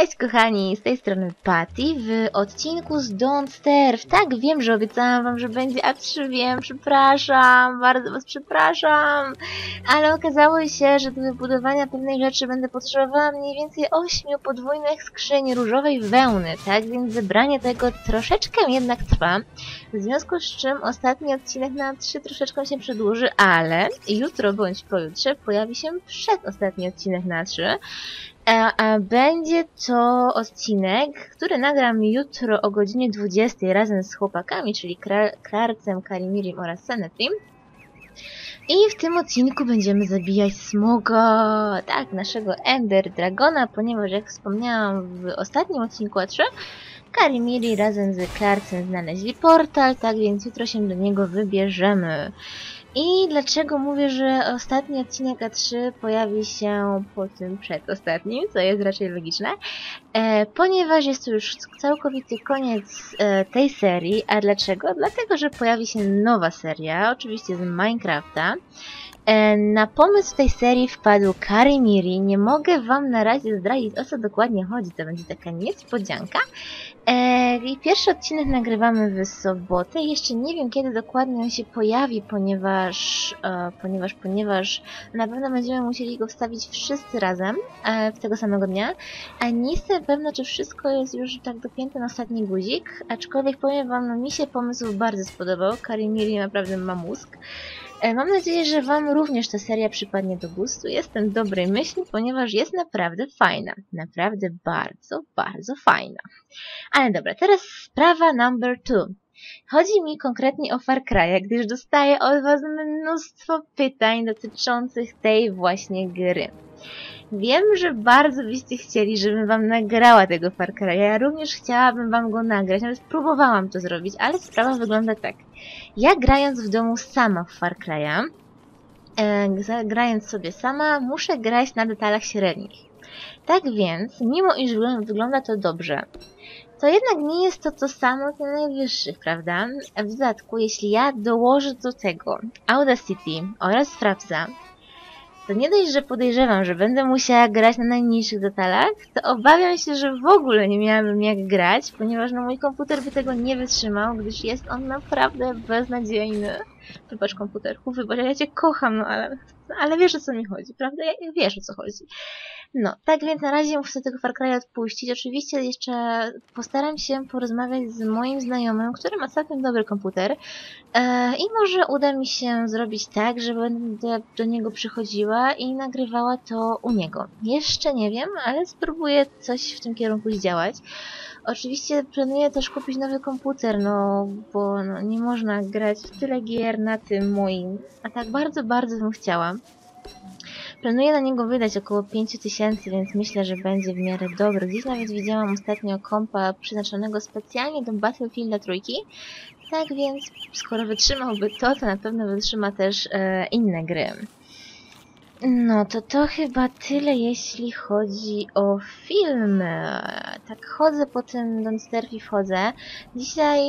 Cześć kochani, z tej strony Patty w odcinku z Don't Starve. Tak, wiem, że obiecałam wam, że będzie A3, wiem, przepraszam, bardzo was przepraszam. Ale okazało się, że do wybudowania pewnej rzeczy będę potrzebowała mniej więcej 8 podwójnych skrzyń różowej wełny, tak? Więc zebranie tego troszeczkę jednak trwa. W związku z czym ostatni odcinek na 3 troszeczkę się przedłuży, ale jutro bądź pojutrze pojawi się przedostatni odcinek na 3. A, a będzie to odcinek, który nagram jutro o godzinie 20 razem z chłopakami, czyli Kra Klarcem, Karimirim oraz Senetrim. I w tym odcinku będziemy zabijać smoga, tak, naszego Ender Dragona, ponieważ jak wspomniałam w ostatnim odcinku A3, Karimiri razem z Klarcem znaleźli portal, tak więc jutro się do niego wybierzemy. I dlaczego mówię, że ostatni odcinek A3 pojawi się po tym przedostatnim, co jest raczej logiczne? E, ponieważ jest to już całkowity koniec e, tej serii. A dlaczego? Dlatego, że pojawi się nowa seria, oczywiście z Minecrafta. E, na pomysł tej serii wpadł Karimiri. Nie mogę wam na razie zdradzić o co dokładnie chodzi, to będzie taka niespodzianka. E, I pierwszy odcinek nagrywamy w sobotę. Jeszcze nie wiem kiedy dokładnie on się pojawi, ponieważ, e, ponieważ, ponieważ na pewno będziemy musieli go wstawić wszyscy razem w tego samego dnia. A nie jestem pewna, czy wszystko jest już tak dopięte na ostatni guzik. Aczkolwiek powiem wam, no mi się pomysł bardzo spodobał. Karimiri naprawdę ma mózg. E, mam nadzieję, że Wam również ta seria przypadnie do gustu. Jestem dobrej myśli, ponieważ jest naprawdę fajna. Naprawdę bardzo, bardzo fajna. Ale dobra, teraz sprawa number two. Chodzi mi konkretnie o Far Cry, gdyż dostaję od Was mnóstwo pytań dotyczących tej właśnie gry. Wiem, że bardzo byście chcieli, żebym wam nagrała tego Far Cry'a. Ja również chciałabym wam go nagrać, nawet próbowałam to zrobić, ale sprawa wygląda tak. Ja grając w domu sama w Far Cry'a, e, grając sobie sama, muszę grać na detalach średnich. Tak więc, mimo iż wygląda to dobrze, to jednak nie jest to to samo co najwyższych, prawda? W dodatku, jeśli ja dołożę do tego Audacity oraz Frapsa, to nie dość, że podejrzewam, że będę musiała grać na najmniejszych detalach, to obawiam się, że w ogóle nie miałabym jak grać, ponieważ no mój komputer by tego nie wytrzymał, gdyż jest on naprawdę beznadziejny. Wybacz komputerku, wybacz, ja cię kocham, no ale, ale wiesz o co mi chodzi, prawda? Ja, wiesz o co chodzi. No, tak więc na razie muszę tego Far odpuścić. Oczywiście jeszcze postaram się porozmawiać z moim znajomym, który ma całkiem dobry komputer e, i może uda mi się zrobić tak, że będę do niego przychodziła i nagrywała to u niego. Jeszcze nie wiem, ale spróbuję coś w tym kierunku zdziałać. Oczywiście planuję też kupić nowy komputer, no bo no, nie można grać w tyle gier na tym moim, a tak bardzo, bardzo bym chciała. Planuję na niego wydać około 5000, więc myślę, że będzie w miarę dobry. Gdzieś nawet widziałam ostatnio kompa przeznaczonego specjalnie do Battlefielda trójki. Tak więc, skoro wytrzymałby to, to na pewno wytrzyma też e, inne gry. No, to to chyba tyle, jeśli chodzi o filmy. Tak chodzę po tym Don't Starve wchodzę. Dzisiaj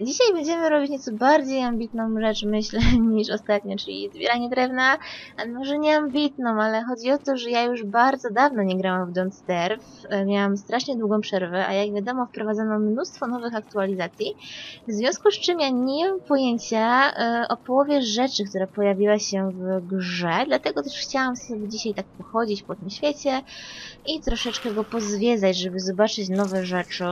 Dzisiaj będziemy robić nieco bardziej ambitną rzecz, myślę, niż ostatnio, czyli zbieranie drewna. A może nie ambitną, ale chodzi o to, że ja już bardzo dawno nie grałam w Don't Starve. E, miałam strasznie długą przerwę, a jak wiadomo wprowadzono mnóstwo nowych aktualizacji. W związku z czym ja nie mam pojęcia e, o połowie rzeczy, która pojawiła się w grze, dlatego też chciałam sobie dzisiaj tak pochodzić po tym świecie i troszeczkę go pozwiedzać, żeby zobaczyć nowe rzeczy.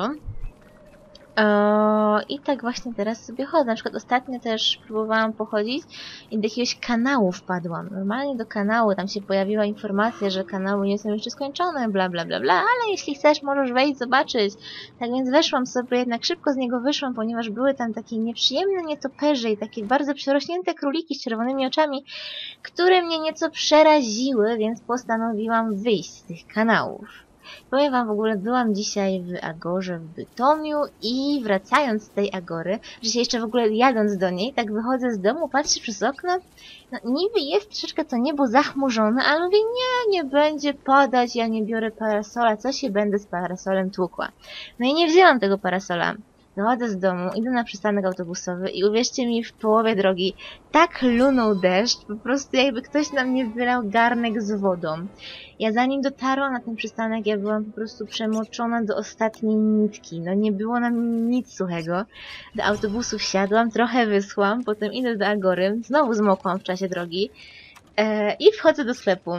Eee, I tak właśnie teraz sobie chodzę. Na przykład ostatnio też próbowałam pochodzić i do jakiegoś kanału wpadłam. Normalnie do kanału, tam się pojawiła informacja, że kanały nie są jeszcze skończone, bla bla bla bla, ale jeśli chcesz, możesz wejść, zobaczyć. Tak więc weszłam sobie, jednak szybko z niego wyszłam, ponieważ były tam takie nieprzyjemne nietoperze i takie bardzo przerośnięte króliki z czerwonymi oczami, które mnie nieco przeraziły, więc postanowiłam wyjść z tych kanałów. Powiem wam w ogóle, byłam dzisiaj w Agorze w Bytomiu i wracając z tej Agory, się jeszcze w ogóle jadąc do niej, tak wychodzę z domu, patrzę przez okno, no niby jest troszeczkę to niebo zachmurzone, ale mówię, nie, nie będzie padać, ja nie biorę parasola, co się będę z parasolem tłukła. No i nie wzięłam tego parasola. Wychodzę z domu, idę na przystanek autobusowy i uwierzcie mi, w połowie drogi tak lunął deszcz, po prostu jakby ktoś na mnie wylał garnek z wodą. Ja zanim dotarłam na ten przystanek, ja byłam po prostu przemoczona do ostatniej nitki. No nie było na mnie nic suchego. Do autobusu wsiadłam, trochę wyschłam, potem idę do Agory, znowu zmokłam w czasie drogi e, i wchodzę do sklepu.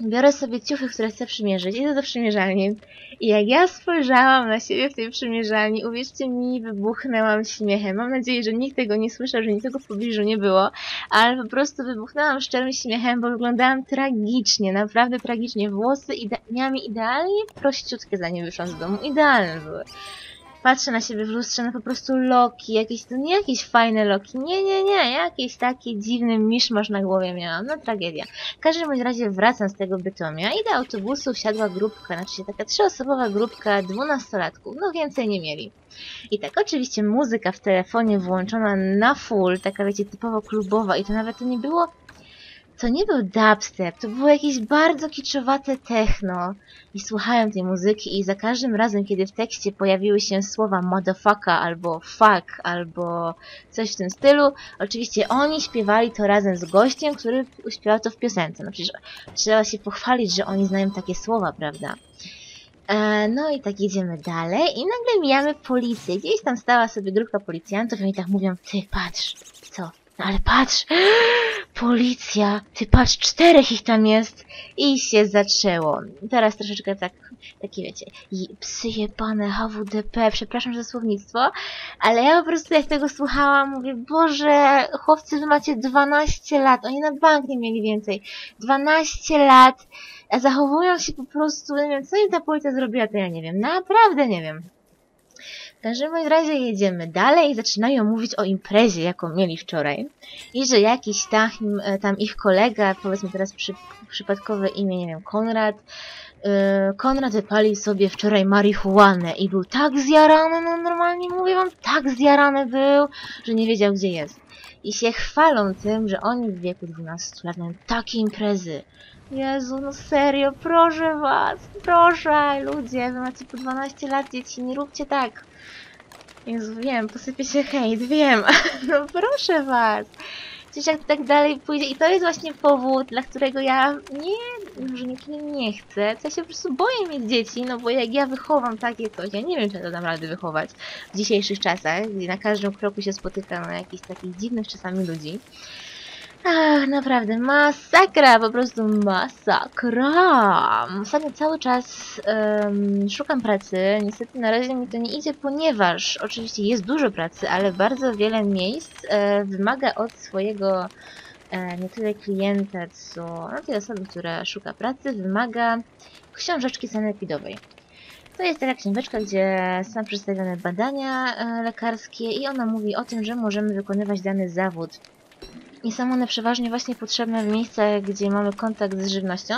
Biorę sobie ciuchy, które chcę przymierzyć, idę do przymierzalni i jak ja spojrzałam na siebie w tej przymierzalni, uwierzcie mi, wybuchnęłam śmiechem. Mam nadzieję, że nikt tego nie słyszał, że nikogo w pobliżu nie było, ale po prostu wybuchnęłam szczerym śmiechem, bo wyglądałam tragicznie, naprawdę tragicznie. Włosy ide miałam idealnie prościutkie, zanim wyszłam z domu. Idealne były patrzę na siebie w lustrze, no po prostu loki, jakieś, to nie jakieś fajne loki, nie, nie, nie, jakieś takie dziwny miszmasz na głowie miałam, no tragedia. W każdym razie wracam z tego Bytomia i do autobusu wsiadła grupka, znaczy taka trzyosobowa grupka dwunastolatków, no więcej nie mieli. I tak oczywiście muzyka w telefonie włączona na full, taka wiecie, typowo klubowa i to nawet to nie było to nie był dubstep, to było jakieś bardzo kiczowate techno. I słuchałem tej muzyki i za każdym razem, kiedy w tekście pojawiły się słowa motherfucker albo fuck albo coś w tym stylu, oczywiście oni śpiewali to razem z gościem, który śpiewał to w piosence. No przecież trzeba się pochwalić, że oni znają takie słowa, prawda? E, no i tak jedziemy dalej i nagle mijamy policję. Gdzieś tam stała sobie grupka policjantów i oni tak mówią, ty patrz, co? No ale patrz, policja, ty patrz, czterech ich tam jest i się zaczęło. Teraz troszeczkę tak, takie wiecie, psy jebane, HWDP, przepraszam za słownictwo, ale ja po prostu jak tego słuchałam, mówię, Boże, chłopcy, wy macie 12 lat, oni na bank nie mieli więcej, 12 lat, a zachowują się po prostu, nie wiem, co im ta policja zrobiła, to ja nie wiem, naprawdę nie wiem. Każdym razie jedziemy dalej i zaczynają mówić o imprezie, jaką mieli wczoraj. I że jakiś tam, tam ich kolega, powiedzmy teraz przy, przypadkowe imię, nie wiem, Konrad, yy, Konrad wypalił sobie wczoraj marihuanę i był tak zjarany, no normalnie mówię wam, tak zjarany był, że nie wiedział gdzie jest. I się chwalą tym, że oni w wieku 12 lat mają takie imprezy. Jezu, no serio, proszę was, proszę, ludzie, wy macie po 12 lat, dzieci, nie róbcie tak. Jezu, wiem, posypie się hejt, wiem, no proszę was. Przecież jak tak dalej pójdzie, i to jest właśnie powód, dla którego ja nie, może nie, nie chcę, to ja się po prostu boję mieć dzieci, no bo jak ja wychowam takie coś, ja nie wiem, czy to dam rady wychować w dzisiejszych czasach, gdzie na każdym kroku się spotykam na jakichś takich dziwnych czasami ludzi. Ach, naprawdę, masakra, po prostu masakra. Ostatnio cały czas um, szukam pracy. Niestety na razie mi to nie idzie, ponieważ oczywiście jest dużo pracy, ale bardzo wiele miejsc e, wymaga od swojego e, nie tyle klienta, co no, tej osoby, która szuka pracy, wymaga książeczki sanepidowej. To jest taka książeczka, gdzie są przedstawione badania e, lekarskie i ona mówi o tym, że możemy wykonywać dany zawód i są one przeważnie właśnie potrzebne w miejscach, gdzie mamy kontakt z żywnością.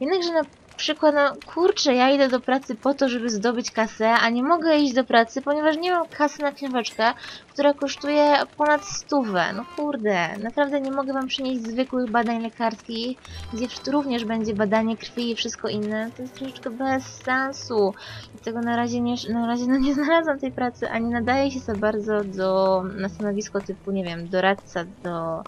Jednakże na przykład, no kurczę, ja idę do pracy po to, żeby zdobyć kasę, a nie mogę iść do pracy, ponieważ nie mam kasy na książeczkę, która kosztuje ponad stówę. No kurde, naprawdę nie mogę wam przynieść zwykłych badań lekarskich, gdzie również będzie badanie krwi i wszystko inne. To jest troszeczkę bez sensu. Dlatego na razie nie, na razie no nie znalazłam tej pracy, ani nadaje się za bardzo do, na stanowisko typu, nie wiem, doradca do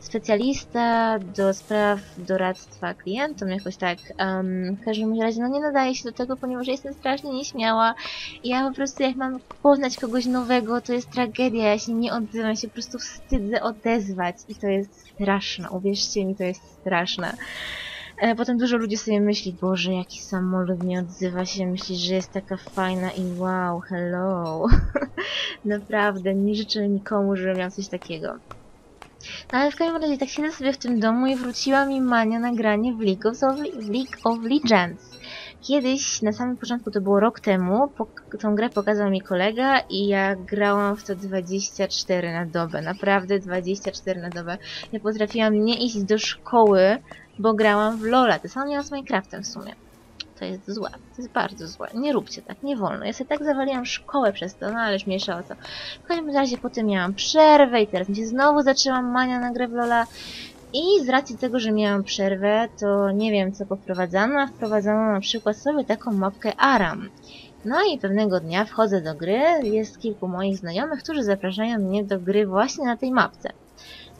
specjalista do spraw doradztwa klientom, jakoś tak. Um, w każdym razie, no nie nadaje się do tego, ponieważ jestem strasznie nieśmiała i ja po prostu jak mam poznać kogoś nowego, to jest tragedia, ja się nie odzywam, się po prostu wstydzę odezwać i to jest straszne, uwierzcie mi, to jest straszne. E, potem dużo ludzi sobie myśli, Boże, jaki samolot nie odzywa się, myśli, że jest taka fajna i wow, hello. Naprawdę, nie życzę nikomu, żeby miał coś takiego. No ale w każdym razie tak siedzę sobie w tym domu i wróciła mi mania na granie w League of, w League of Legends. Kiedyś, na samym początku, to było rok temu, tą grę pokazał mi kolega i ja grałam w to 24 na dobę. Naprawdę 24 na dobę. Ja potrafiłam nie iść do szkoły, bo grałam w Lola. To samo miałam z Minecraftem w sumie. To jest złe. To jest bardzo złe. Nie róbcie tak, nie wolno. Ja sobie tak zawaliłam szkołę przez to, no ależ mniejsza o to. W każdym razie potem miałam przerwę i teraz mi się znowu zaczęłam mania na grę w Lola. I z racji tego, że miałam przerwę, to nie wiem co powprowadzano, a wprowadzano na przykład sobie taką mapkę Aram. No i pewnego dnia wchodzę do gry, jest kilku moich znajomych, którzy zapraszają mnie do gry właśnie na tej mapce.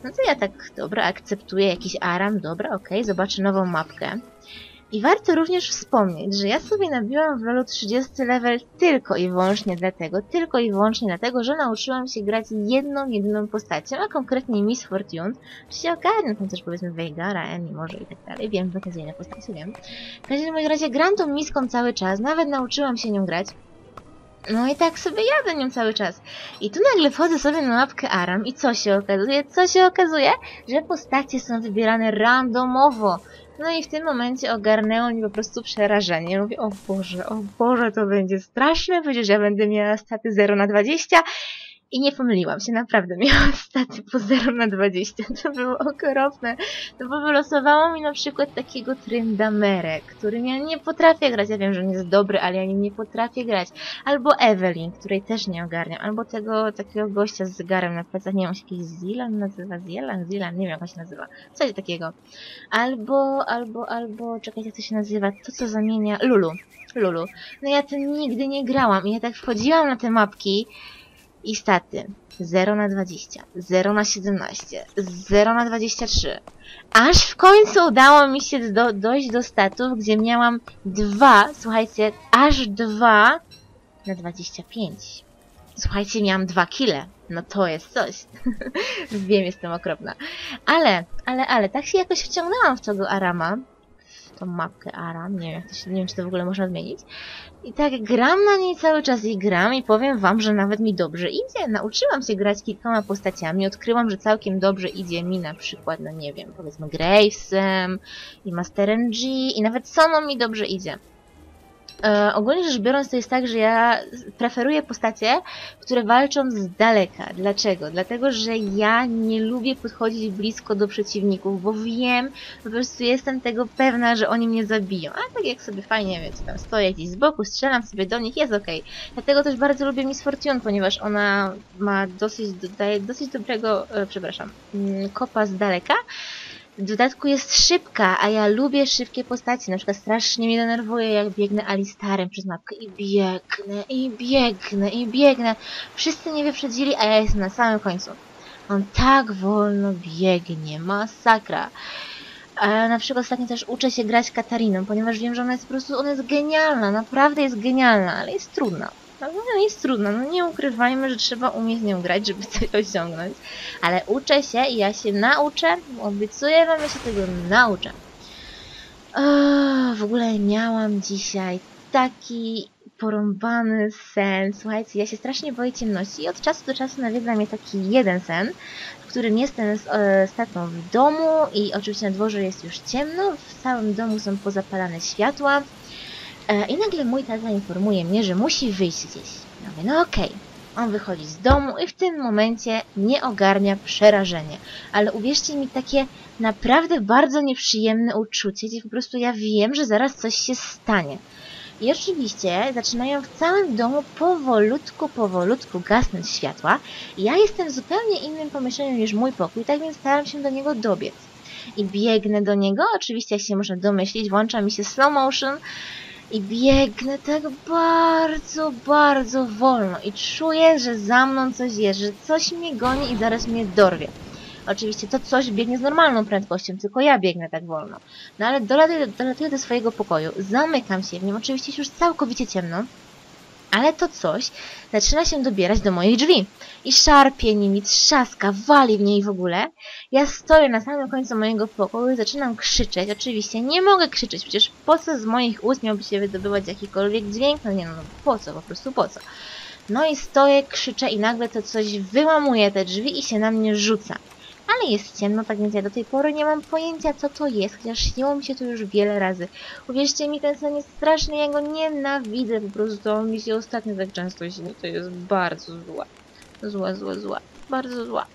No to ja tak, dobra, akceptuję jakiś aram, dobra, okej, zobaczę nową mapkę. I warto również wspomnieć, że ja sobie nabiłam w LoLu 30 level tylko i wyłącznie dlatego, tylko i wyłącznie dlatego, że nauczyłam się grać jedną, jedyną postacią, a konkretnie Miss Fortune, czy się ogarnę, tam też powiedzmy Veigara, Annie może i tak dalej, wiem, beznadziejne postacie, wiem. W każdym razie gram tą miską cały czas, nawet nauczyłam się nią grać, no i tak sobie jadę nią cały czas. I tu nagle wchodzę sobie na mapkę Aram i co się okazuje? Co się okazuje? Że postacie są wybierane randomowo. No i w tym momencie ogarnęło mi po prostu przerażenie. Mówię, o Boże, o Boże, to będzie straszne, przecież ja będę miała staty 0 na 20 i nie pomyliłam się, naprawdę miałam staty po 0 na 20. To było okropne. No bo wylosowało mi na przykład takiego Tryndamere, którym ja nie potrafię grać. Ja wiem, że on jest dobry, ale ja nim nie potrafię grać. Albo Evelyn, której też nie ogarniam. Albo tego takiego gościa z zegarem na plecach. Nie wiem, jakiś Zilan nazywa? Zilan? Zilan? Nie wiem, jak się nazywa. Coś takiego. Albo, albo, albo, czekajcie, jak to się nazywa? To, co zamienia... Lulu. Lulu. No ja tym nigdy nie grałam i ja tak wchodziłam na te mapki i staty 0 na 20, 0 na 17, 0 na 23. Aż w końcu udało mi się do, dojść do statów, gdzie miałam 2, słuchajcie, aż 2 na 25. Słuchajcie, miałam 2 kile. No to jest coś. Wiem, jestem okropna. Ale, ale, ale, tak się jakoś wciągnęłam w tego Arama. Tą mapkę Aram. Nie wiem, jak to się, nie wiem, czy to w ogóle można zmienić. I tak gram na niej cały czas i gram i powiem wam, że nawet mi dobrze idzie. Nauczyłam się grać kilkoma postaciami, odkryłam, że całkiem dobrze idzie mi na przykład, no nie wiem, powiedzmy Gravesem i Masterem G i nawet Soną mi dobrze idzie. E, ogólnie rzecz biorąc, to jest tak, że ja preferuję postacie, które walczą z daleka. Dlaczego? Dlatego, że ja nie lubię podchodzić blisko do przeciwników, bo wiem, po prostu jestem tego pewna, że oni mnie zabiją. A tak jak sobie fajnie, wiecie, tam stoję gdzieś z boku, strzelam sobie do nich, jest okej. Okay. Dlatego też bardzo lubię Miss Fortune, ponieważ ona ma dosyć, daje dosyć dobrego, e, przepraszam, mm, kopa z daleka. W dodatku jest szybka, a ja lubię szybkie postaci. Na przykład strasznie mnie denerwuje, jak biegnę Alistarem przez mapkę i biegnę, i biegnę, i biegnę. Wszyscy mnie wyprzedzili, a ja jestem na samym końcu. On tak wolno biegnie, masakra. A na przykład ostatnio też uczę się grać Katariną, ponieważ wiem, że ona jest po prostu, ona jest genialna, naprawdę jest genialna, ale jest trudna. No, no jest trudno, no nie ukrywajmy, że trzeba umieć z nią grać, żeby coś osiągnąć. Ale uczę się i ja się nauczę, obiecuję wam, że się tego nauczę. O, w ogóle miałam dzisiaj taki porąbany sen. Słuchajcie, ja się strasznie boję ciemności i od czasu do czasu nawiedza mnie taki jeden sen, w którym jestem z e, w domu i oczywiście na dworze jest już ciemno, w całym domu są pozapalane światła, I nagle mój tata informuje mnie, że musi wyjść gdzieś. Ja mówię, no okej. Okay. On wychodzi z domu i w tym momencie nie ogarnia przerażenie. Ale uwierzcie mi, takie naprawdę bardzo nieprzyjemne uczucie, gdzie po prostu ja wiem, że zaraz coś się stanie. I oczywiście zaczynają w całym domu powolutku, powolutku gasnąć światła. Ja jestem w zupełnie innym pomieszczeniu niż mój pokój, tak więc staram się do niego dobiec. I biegnę do niego, oczywiście jak się można domyślić, włącza mi się slow motion, i biegnę tak bardzo, bardzo wolno i czuję, że za mną coś jest, że coś mnie goni i zaraz mnie dorwie. Oczywiście to coś biegnie z normalną prędkością, tylko ja biegnę tak wolno. No ale dolatuję, dolatuję do swojego pokoju, zamykam się w nim, oczywiście już całkowicie ciemno, ale to coś zaczyna się dobierać do moich drzwi. I szarpie nimi, trzaska, wali w niej w ogóle. Ja stoję na samym końcu mojego pokoju, zaczynam krzyczeć. Oczywiście nie mogę krzyczeć, przecież po co z moich ust miałby się wydobywać jakikolwiek dźwięk? No nie no, no po co, po prostu po co. No i stoję, krzyczę i nagle to coś wyłamuje te drzwi i się na mnie rzuca ale jest ciemno, tak więc ja do tej pory nie mam pojęcia co to jest, chociaż śniło mi się to już wiele razy. Uwierzcie mi, ten sen jest straszny, ja go nienawidzę, po prostu on mi się ostatnio tak często śni, to jest bardzo zła. Zła, zła, zła. Bardzo zła.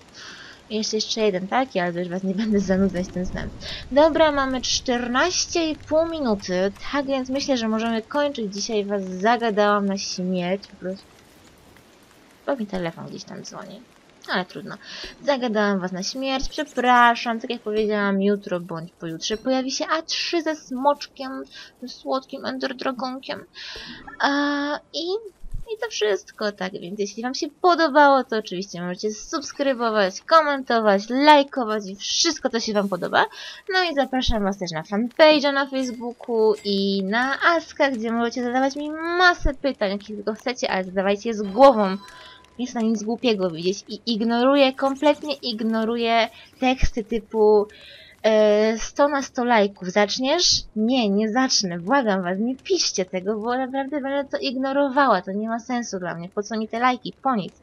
Jeszcze jeszcze jeden taki, ale już was nie będę zanudzać tym snem. Dobra, mamy 14,5 minuty, tak więc myślę, że możemy kończyć. Dzisiaj was zagadałam na śmierć, po prostu. Bo mi telefon gdzieś tam dzwoni. Ale trudno. Zagadałam was na śmierć, przepraszam. Tak jak powiedziałam, jutro bądź pojutrze pojawi się A3 ze smoczkiem, słodkim enderdragonkiem. A, i, I to wszystko, tak więc jeśli wam się podobało, to oczywiście możecie subskrybować, komentować, lajkować i wszystko, co się wam podoba. No i zapraszam was też na fanpage'a na Facebooku i na Aska, gdzie możecie zadawać mi masę pytań, jakie tylko chcecie, ale zadawajcie je z głową nie jest na nic głupiego widzieć i ignoruję, kompletnie ignoruję teksty typu e, 100 na 100 lajków. Zaczniesz? Nie, nie zacznę. Błagam was, nie piszcie tego, bo naprawdę będę to ignorowała. To nie ma sensu dla mnie. Po co mi te lajki? Po nic.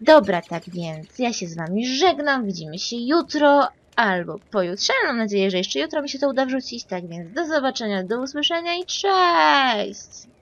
Dobra, tak więc ja się z wami żegnam. Widzimy się jutro albo pojutrze. Mam nadzieję, że jeszcze jutro mi się to uda wrzucić. Tak więc do zobaczenia, do usłyszenia i cześć!